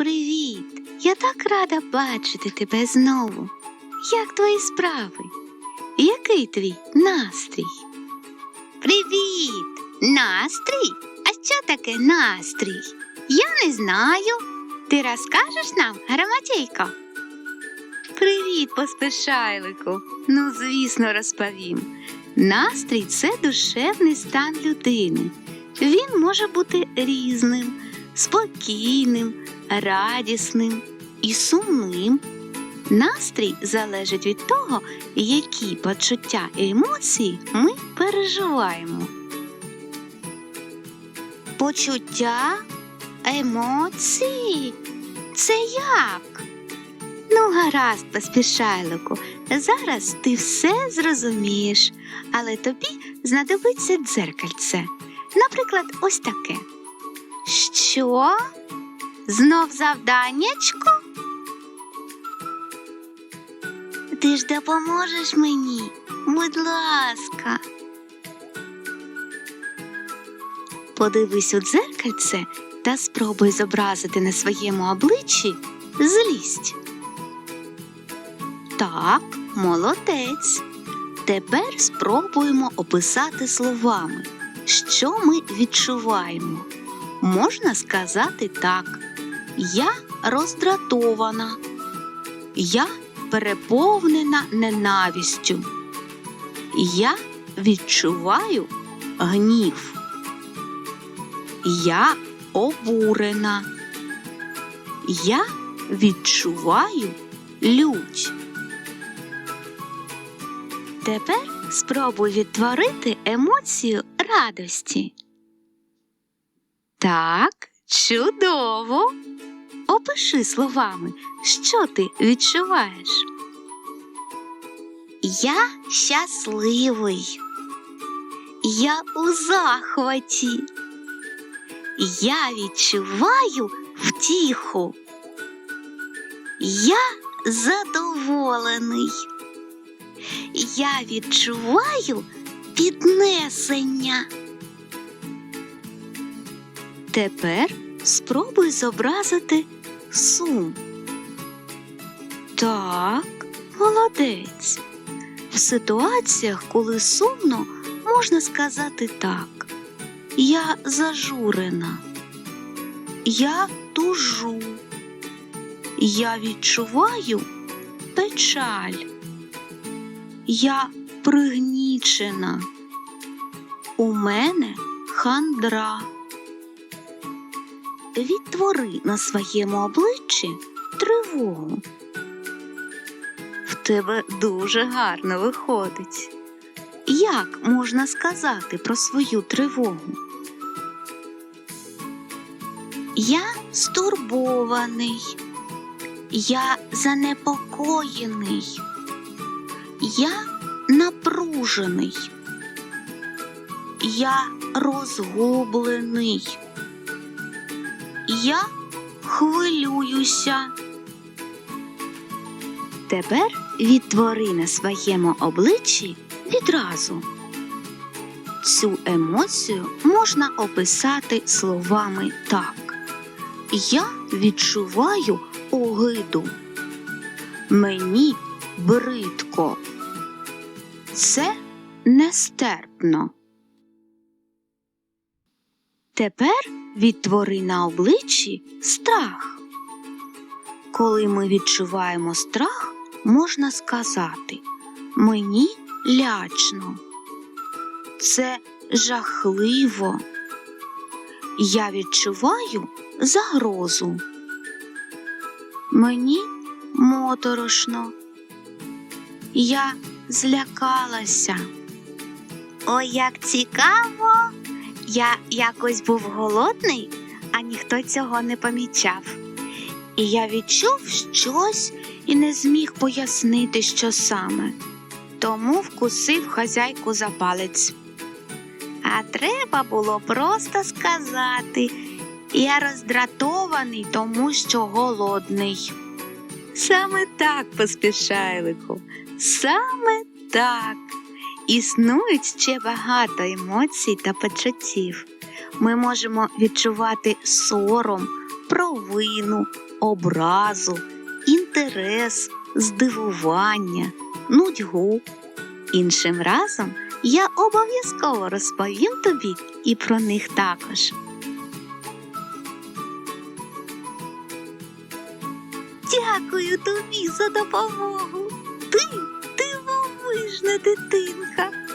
Привіт! Я так рада бачити тебе знову. Як твої справи? Який твій настрій? Привіт! Настрій? А що таке настрій? Я не знаю. Ти розкажеш нам, громадійко? Привіт, поспішайлику. Ну, звісно, розповім. Настрій це душевний стан людини. Він може бути різним, спокійним, радісним і сумним. Настрій залежить від того, які почуття і емоції ми переживаємо. Почуття, емоції. Це як? Ну, гаразд, поспішайлику. Зараз ти все зрозумієш, але тобі знадобиться дзеркальце. Наприклад, ось таке. Що? Знов завданнячко? Ти ж допоможеш мені, будь ласка. Подивись у дзеркальце та спробуй зобразити на своєму обличчі злість. Так, молодець. Тепер спробуємо описати словами, що ми відчуваємо. Можна сказати так: Я роздратована, я переповнена ненавістю. Я відчуваю гнів. Я обурена. Я відчуваю лють. Тепер спробуй відтворити емоцію радості. Так, чудово. Опиши словами, що ти відчуваєш. Я щасливий. Я у захваті. Я відчуваю втіху. Я задоволений. Я відчуваю піднесення. Тепер спробуй зобразити сум. Так, молодець. В ситуаціях, коли сумно, можна сказати так. Я зажурена. Я тужу. Я відчуваю печаль. Я пригнічена. У мене хандра. Відтвори на своєму обличчі тривогу. В тебе дуже гарно виходить. Як можна сказати про свою тривогу? Я стурбований, я занепокоєний, я напружений, я розгублений. Я хвилююся. Тепер відтвори на своєму обличчі відразу. Цю емоцію можна описати словами так. Я відчуваю огиду. Мені бридко. Це нестерпно. Тепер відтвори на обличчі страх. Коли ми відчуваємо страх, можна сказати мені лячно. Це жахливо. Я відчуваю загрозу. Мені моторошно. Я злякалася. Ой, як цікаво! Я якось був голодний, а ніхто цього не помічав. І я відчув щось і не зміг пояснити, що саме. Тому вкусив хазяйку за палець. А треба було просто сказати я роздратований, тому що голодний. Саме так, поспішайлику, саме так. Існують ще багато емоцій та почуттів. Ми можемо відчувати сором, провину, образу, інтерес, здивування, нудьгу. Іншим разом я обов'язково розповім тобі і про них також. Дякую тобі за допомогу. Ти дивовижна дитинка.